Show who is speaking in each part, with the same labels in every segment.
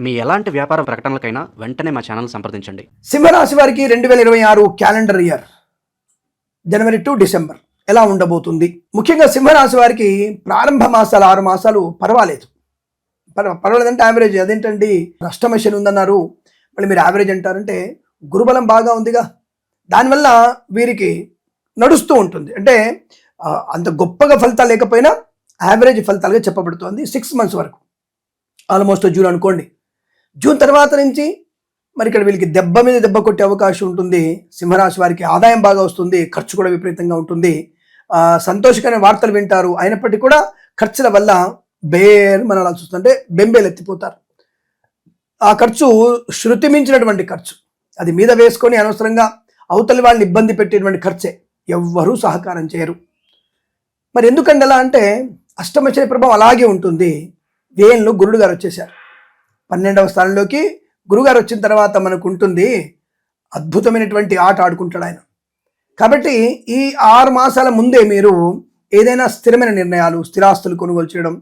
Speaker 1: మీ ఎలాంటి వ్యాపార ప్రకటనలకైనా వెంటనే మా ఛానల్ సంప్రదించండి.
Speaker 2: సింహరాశి వారికి రెండు వేల ఇరవై ఆరు calendar year January to December ఎలా ఉండబోతుంది? ముఖ్యంగా సింహరాశి వారికి ప్రారంభ మాసాలు ఆరు మాసాలు పర్వాలేదు. పర్వ- పర్వాలేదంటే యావరేజ్ అదేంటండి? అష్టమ శని ఉందన్నారు. మళ్ళీ మీరు యావరేజ్ అంటారంటే గురుబలం బాగా ఉందిగా. దానివల్ల వీరికి నడుస్తూ ఉంటుంది. అంటే అంత గొప్పగా ఫలితాలు లేకపోయినా యావరేజ్ ఫలితాలుగా చెప్పబడుతోంది సిక్స్ మంత్స్ వరకు. ఆల్మోస్ట్ జూన్ అనుకోండి. జూన్ తర్వాత నుంచి మరి ఇక్కడ వీళ్ళకి దెబ్బ మీద దెబ్బ కొట్టే అవకాశం ఉంటుంది. సింహరాశి వారికి ఆదాయం బాగా వస్తుంది. ఖర్చు కూడా విపరీతంగా ఉంటుంది. సంతోషకరమైన వార్తలు వింటారు. అయినప్పటికీ కూడా ఖర్చుల వల్ల బేర్ మన చూస్తుంటే బెంబేలు ఎత్తిపోతారు. ఆ ఖర్చు శృతి మించినటువంటి ఖర్చు. అది మీద వేసుకొని అనవసరంగా అవతలి వాళ్ళని ఇబ్బంది పెట్టేటువంటి ఖర్చే. ఎవ్వరూ సహకారం చేయరు. మరి ఎందుకండి అలా అంటే అష్టమచరి ప్రభావం అలాగే ఉంటుంది. వేయంలో గురుడు గారు వచ్చేసారు పన్నెండవ స్థానంలోకి గురుగారు వచ్చిన తర్వాత మనకు ఉంటుంది అద్భుతమైనటువంటి ఆట ఆడుకుంటాడు ఆయన. కాబట్టి ఈ ఆరు మాసాల ముందే మీరు ఏదైనా స్థిరమైన నిర్ణయాలు స్థిరాస్తులు కొనుగోలు చేయడం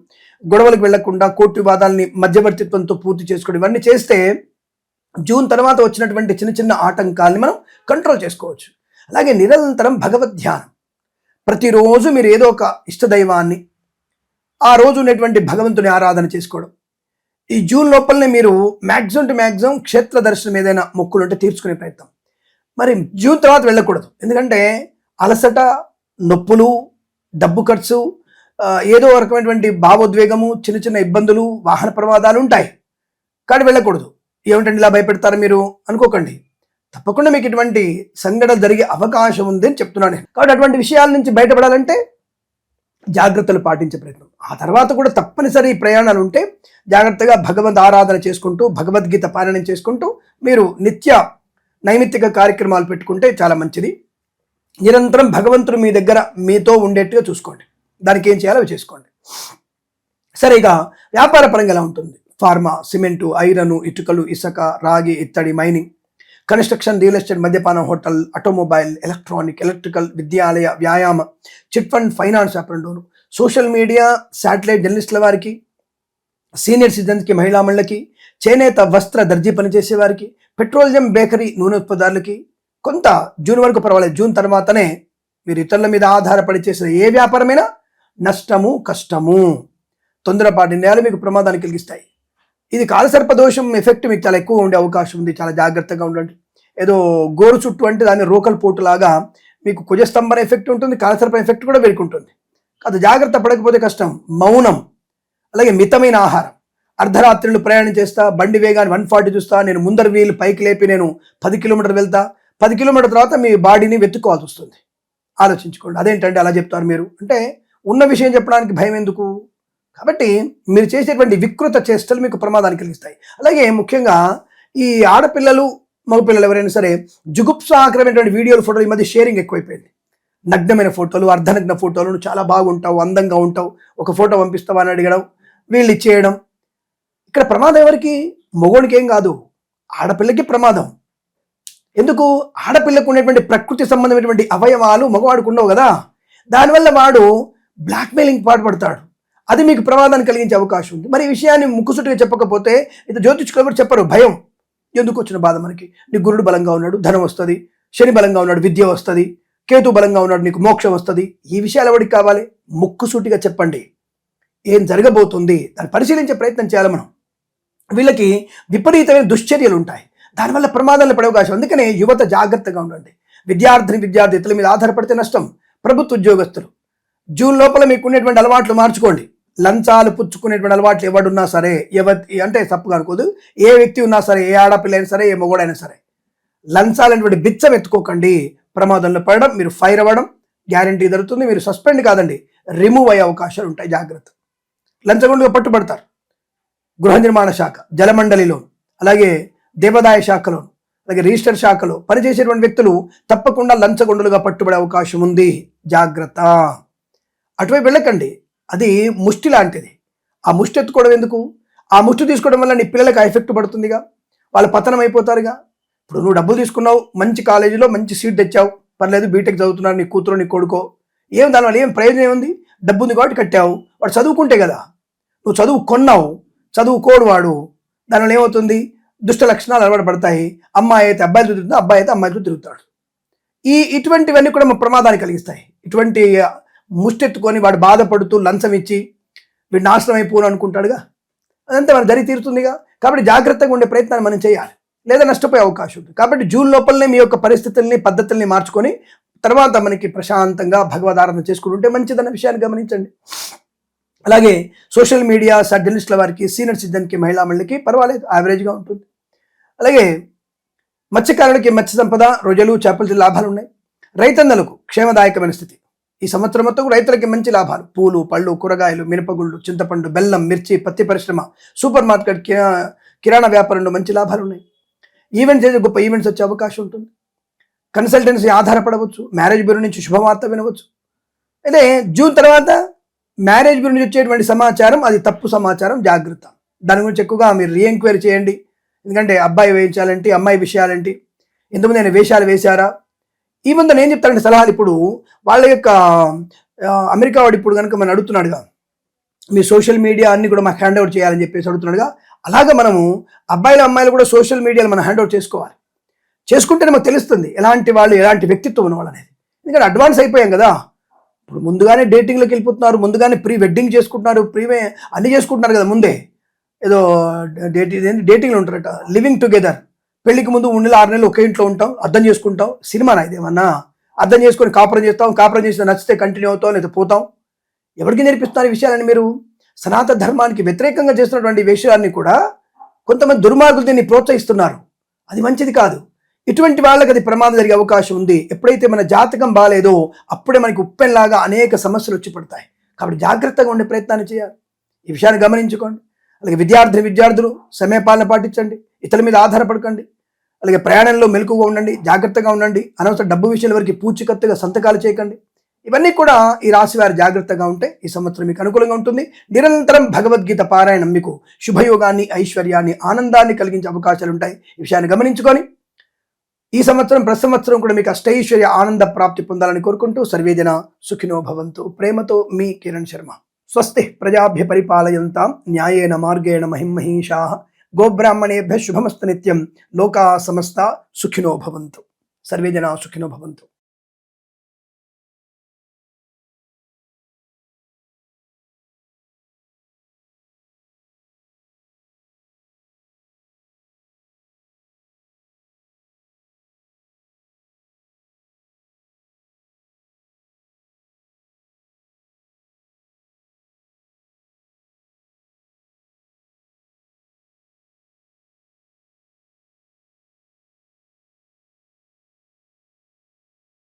Speaker 2: గొడవలకు వెళ్ళకుండా కోర్టు వివాదాలని మధ్యవర్తిత్వంతో పూర్తి చేసుకోవడం ఇవన్నీ చేస్తే జూన్ తర్వాత వచ్చినటువంటి చిన్న చిన్న ఆటంకాల్ని మనం కంట్రోల్ చేసుకోవచ్చు. అలాగే నిరంతరం భగవద్ ధ్యానం. ప్రతిరోజు మీరు ఏదో ఒక ఇష్టదైవాన్ని ఆ రోజు ఉన్నటువంటి భగవంతుని ఆరాధన చేసుకోవడం ఈ జూన్ లోపలనే మీరు మ్యాక్సిమం టు మ్యాక్సిమం క్షేత్ర దర్శనం ఏదైనా మొక్కులు ఉంటే తీర్చుకునే ప్రయత్నం. మరి జూన్ తర్వాత వెళ్ళకూడదు. ఎందుకంటే అలసట నొప్పులు డబ్బు ఖర్చు ఏదో రకమైనటువంటి భావోద్వేగము చిన్న చిన్న ఇబ్బందులు వాహన ప్రమాదాలు ఉంటాయి. కానీ వెళ్ళకూడదు. ఏమిటండి ఇలా భయపెడతారు మీరు? అనుకోకండి. తప్పకుండా మీకు ఇటువంటి సంఘటన జరిగే అవకాశం ఉంది అని చెప్తున్నాను కాబట్టి అటువంటి విషయాల నుంచి బయటపడాలంటే జాగ్రత్తలు పాటించే ప్రయత్నం. ఆ తర్వాత కూడా తప్పనిసరి ప్రయాణాలు ఉంటే జాగ్రత్తగా భగవద్ ఆరాధన చేసుకుంటూ భగవద్గీత పారాయణం చేసుకుంటూ మీరు నిత్య నైమిత్తిక కార్యక్రమాలు పెట్టుకుంటే చాలా మంచిది. నిరంతరం భగవంతుడు మీ దగ్గర మీతో ఉండేట్టుగా చూసుకోండి. దానికి ఏం చేయాలో చేసుకోండి. సరే ఇక వ్యాపార పరంగా ఎలా ఉంటుంది? ఫార్మా సిమెంటు ఐరను ఇటుకలు ఇసుక రాగి ఇత్తడి మైనింగ్. కన్స్ట్రక్షన్ రియల్ ఎస్టేట్ మద్యపానం హోటల్ ఆటోమొబైల్ ఎలక్ట్రానిక్ ఎలక్ట్రికల్ విద్యాలయ వ్యాయామ చిట్ ఫండ్ ఫైనాన్స్ అప్రెండోను సోషల్ మీడియా శాటిలైట్ జర్నలిస్టుల వారికి సీనియర్ సిటిజన్స్కి మహిళా మళ్ళకి చేనేత వస్త్ర దర్జీ పనిచేసే వారికి పెట్రోలియం బేకరీ నూనె ఉత్పత్తిదారులకి కొంత జూన్ వరకు పర్వాలేదు జూన్ తర్వాతనే మీరు ఇతరుల మీద ఆధారపడి చేసిన ఏ వ్యాపారమైనా నష్టము కష్టము. తొందరపాటి నిర్ణయాలు మీకు ప్రమాదాన్ని కలిగిస్తాయి. ఇది కాలసర్ప దోషం ఎఫెక్ట్ మీకు చాలా ఎక్కువ ఉండే అవకాశం ఉంది చాలా జాగ్రత్తగా ఉండండి. ఏదో గోరు చుట్టూ అంటే దాని రోకల్ పోటు లాగా మీకు కుజస్తంభన ఎఫెక్ట్ ఉంటుంది కాలసర్ప ఎఫెక్ట్ కూడా పెరుగుంటుంది అది జాగ్రత్త పడకపోతే కష్టం. మౌనం అలాగే మితమైన ఆహారం. అర్ధరాత్రులు ప్రయాణం చేస్తా బండి వేగాన్ని వన్ ఫార్టీ చూస్తా నేను ముందర వీలు పైకి లేపి నేను పది కిలోమీటర్ వెళ్తా. పది కిలోమీటర్ తర్వాత మీ బాడీని వెతుక్కోవాల్సి వస్తుంది. ఆలోచించుకోండి. అదేంటంటే అలా చెప్తారు మీరు. అంటే ఉన్న విషయం చెప్పడానికి భయం ఎందుకు? కాబట్టి మీరు చేసేటువంటి వికృత చేష్టలు మీకు ప్రమాదాన్ని కలిగిస్తాయి. అలాగే ముఖ్యంగా ఈ ఆడపిల్లలు మగపిల్లలు ఎవరైనా సరే జుగుప్సాకరమైనటువంటి వీడియోలు ఫోటోలు ఈ మధ్య షేరింగ్ ఎక్కువైపోయింది. నగ్నమైన ఫోటోలు అర్ధనగ్న ఫోటోలు నువ్వు చాలా బాగుంటావు అందంగా ఉంటావు ఒక ఫోటో పంపిస్తావా అని అడగడం వీళ్ళు ఇచ్చేయడం. ఇక్కడ ప్రమాదం ఎవరికి? మొగోడికి ఏం కాదు ఆడపిల్లకి ప్రమాదం. ఎందుకు? ఆడపిల్లకు ఉండేటువంటి ప్రకృతి సంబంధమైనటువంటి అవయవాలు మగవాడికి ఉండవు కదా. దానివల్ల వాడు బ్లాక్మెయిలింగ్ పాటుపడతాడు అది మీకు ప్రమాదాన్ని కలిగించే అవకాశం ఉంది. మరి ఈ విషయాన్ని ముక్కుసుటిగా చెప్పకపోతే ఇది జ్యోతిష్కులు కూడా చెప్పరు. భయం. ఎందుకు వచ్చిన బాధ మనకి? నీ గురుడు బలంగా ఉన్నాడు ధనం వస్తుంది శని బలంగా ఉన్నాడు విద్య వస్తుంది కేతు బలంగా ఉన్నాడు నీకు మోక్షం వస్తుంది. ఈ విషయాలు ఎవరికి కావాలి? ముక్కుసూటిగా చెప్పండి. ఏం జరగబోతుంది? దాన్ని పరిశీలించే ప్రయత్నం చేయాలి మనం. వీళ్ళకి విపరీతమైన దుశ్చర్యలు ఉంటాయి. దానివల్ల ప్రమాదాలు పడే అవకాశం. అందుకనే యువత జాగ్రత్తగా ఉండండి. విద్యార్థిని విద్యార్థి ఇతరుల మీద ఆధారపడితే నష్టం. ప్రభుత్వ ఉద్యోగస్తులు జూన్ లోపల మీకు ఉన్నటువంటి అలవాట్లు మార్చుకోండి. లంచాలు పుచ్చుకునేటువంటి అలవాట్లు ఎవడున్నా సరే ఎవరి అంటే తప్పుగా అనుకోదు ఏ వ్యక్తి ఉన్నా సరే ఏ ఆడపిల్ల అయినా సరే ఏ మగోడైనా సరే లంచాలనేటువంటి బిచ్చం ఎత్తుకోకండి. ప్రమాదంలో పడడం మీరు ఫైర్ అవ్వడం గ్యారంటీ జరుగుతుంది మీరు సస్పెండ్ కాదండి. రిమూవ్ అయ్యే అవకాశాలు ఉంటాయి. జాగ్రత్త. లంచగొండుగా పట్టుబడతారు. గృహ నిర్మాణ శాఖ జలమండలిలో అలాగే దేవాదాయ శాఖలో అలాగే రిజిస్టర్ శాఖలో పనిచేసేటువంటి వ్యక్తులు తప్పకుండా లంచగుండలుగా పట్టుబడే అవకాశం ఉంది. జాగ్రత్త. అటువైపు వెళ్ళకండి. అది ముష్టి లాంటిది. ఆ ముష్టి ఎత్తుకోవడం ఎందుకు? ఆ ముష్టి తీసుకోవడం వల్ల నీ పిల్లలకు ఎఫెక్ట్ పడుతుందిగా? వాళ్ళు పతనం అయిపోతారుగా? ఇప్పుడు నువ్వు డబ్బులు తీసుకున్నావు మంచి కాలేజీలో మంచి సీట్ తెచ్చావు పర్లేదు బీటెక్ చదువుతున్నారు నీ కూతురు నీ కొడుకో. ఏం దానివల్ల ఏం ప్రయోజనం ఏముంది? డబ్బు ఉంది కాబట్టి కట్టావు. వాడు చదువుకుంటే కదా. నువ్వు చదువు కొన్నావు చదువుకోడు వాడు దానివల్ల ఏమవుతుంది? దుష్ట లక్షణాలు అలవాటు పడతాయి. అమ్మాయి అయితే అబ్బాయితో తిరుగుతుంది? అబ్బాయి అయితే అమ్మాయితో తిరుగుతాడు. ఈ ఇటువంటివన్నీ కూడా మా ప్రమాదాన్ని కలిగిస్తాయి. ఇటువంటి ముష్టెత్తుకొని వాడు బాధపడుతూ లంచం ఇచ్చి వీడు నాశనం అయిపోను అనుకుంటాడుగా? అదంతా మన దరి తీరుతుందిగా? కాబట్టి జాగ్రత్తగా ఉండే ప్రయత్నాన్ని మనం చేయాలి. లేదా నష్టపోయే అవకాశం ఉంది కాబట్టి జూన్ లోపలనే మీ యొక్క పరిస్థితుల్ని పద్ధతుల్ని మార్చుకొని తర్వాత మనకి ప్రశాంతంగా భగవదారాధన చేసుకుంటుంటే మంచిదన్న విషయాన్ని గమనించండి. అలాగే సోషల్ మీడియా జర్నలిస్టుల వారికి సీనియర్ సిటిజన్కి మహిళా మండలికి పర్వాలేదు యావరేజ్గా ఉంటుంది. అలాగే మత్స్యకారులకి మత్స్య సంపద రొయ్యలు చేపలతో లాభాలు ఉన్నాయి. రైతన్నలకు క్షేమదాయకమైన స్థితి. ఈ సంవత్సరం మొత్తం రైతులకి మంచి లాభాలు. పూలు పళ్ళు కూరగాయలు మినపగుళ్ళు చింతపండు బెల్లం మిర్చి పత్తి పరిశ్రమ సూపర్ మార్కెట్ కిరాణా వ్యాపారంలో మంచి లాభాలు ఉన్నాయి. ఈవెంట్స్ ఏదో గొప్ప ఈవెంట్స్ వచ్చే అవకాశం ఉంటుంది. కన్సల్టెన్సీ ఆధారపడవచ్చు. మ్యారేజ్ బ్యూరో నుంచి శుభవార్త వినవచ్చు. అయితే జూన్ తర్వాత మ్యారేజ్ బ్యూరో నుంచి వచ్చేటువంటి సమాచారం అది తప్పు సమాచారం జాగ్రత్త. దాని గురించి ఎక్కువగా మీరు రీఎంక్వైరీ చేయండి. ఎందుకంటే అబ్బాయి వేయించాలంటే అమ్మాయి విషయాలంటే. ఇంతకుముందు ఆయన వేషాలు వేశారా? ఈ ముందు నేను చెప్తానంటే సలహాలు ఇప్పుడు వాళ్ళ యొక్క అమెరికా వాడు ఇప్పుడు కనుక మనం అడుగుతున్నాడుగా మీ సోషల్ మీడియా అన్ని కూడా మాకు హ్యాండ్ ఓవర్ చేయాలని చెప్పేసి అడుగుతున్నాడుగా అలాగే మనము అబ్బాయిలు అమ్మాయిలు కూడా సోషల్ మీడియాలో మనం హ్యాండ్ ఓవర్ చేసుకోవాలి. చేసుకుంటేనే మాకు తెలుస్తుంది ఎలాంటి వాళ్ళు ఎలాంటి వ్యక్తిత్వం ఉన్నవాళ్ళు అనేది ఎందుకంటే అడ్వాన్స్ అయిపోయాం కదా. ఇప్పుడు ముందుగానే డేటింగ్లోకి వెళ్ళిపోతున్నారు ముందుగానే ప్రీ వెడ్డింగ్ చేసుకుంటున్నారు ప్రీవే అన్ని చేసుకుంటున్నారు కదా ముందే. ఏదో డేట్ డేటింగ్లో ఉంటారట లివింగ్ టుగెదర్. పెళ్ళికి ముందు మూడు నెలలు ఆరు నెలలు ఒకే ఇంట్లో ఉంటాం అర్థం చేసుకుంటాం. సినిమానా ఇదేమన్నా అర్థం చేసుకొని కాపురం చేస్తాం కాపురం చేసి నచ్చితే కంటిన్యూ అవుతాం లేదా పోతాం. ఎవరికి నేర్పిస్తున్నారు ఈ విషయాలని మీరు? సనాతన ధర్మానికి వ్యతిరేకంగా చేస్తున్నటువంటి విషయాన్ని కూడా కొంతమంది దుర్మార్గులు దీన్ని ప్రోత్సహిస్తున్నారు. అది మంచిది కాదు. ఇటువంటి వాళ్ళకి అది ప్రమాదం జరిగే అవకాశం ఉంది. ఎప్పుడైతే మన జాతకం బాగాలేదో అప్పుడే మనకి ఉప్పెన్లాగా అనేక సమస్యలు వచ్చి పడతాయి. కాబట్టి జాగ్రత్తగా ఉండే ప్రయత్నాన్ని చేయాలి. ఈ విషయాన్ని గమనించుకోండి. అలాగే విద్యార్థి విద్యార్థులు సమయపాలన పాటించండి. ఇతరుల మీద ఆధారపడకండి. అలాగే ప్రయాణంలో మెలకుగా ఉండండి జాగ్రత్తగా ఉండండి అనవసర డబ్బు విషయాల వరకు పూచికత్తుగా సంతకాలు చేయకండి. ఇవన్నీ కూడా ఈ రాశి వారి జాగ్రత్తగా ఉంటే ఈ సంవత్సరం మీకు అనుకూలంగా ఉంటుంది. నిరంతరం భగవద్గీత పారాయణం మీకు శుభయోగాన్ని ఐశ్వర్యాన్ని ఆనందాన్ని కలిగించే అవకాశాలు ఉంటాయి. ఈ విషయాన్ని గమనించుకొని ఈ సంవత్సరం ప్రతి సంవత్సరం కూడా మీకు అష్టైశ్వర్య ఆనంద ప్రాప్తి పొందాలని కోరుకుంటూ సర్వేజన సుఖినో భవంతు. ప్రేమతో మీ కిరణ్ శర్మ. స్వస్తి ప్రజాభ్య పరిపాలయంతాం. న్యాయేన మార్గేణ మహిమహీషా గోబ్రాహ్మణేభ్య శుభమస్తు నిత్యం లోకా సమస్త సుఖినో భవంతు సర్వేజన సుఖినో భవంతు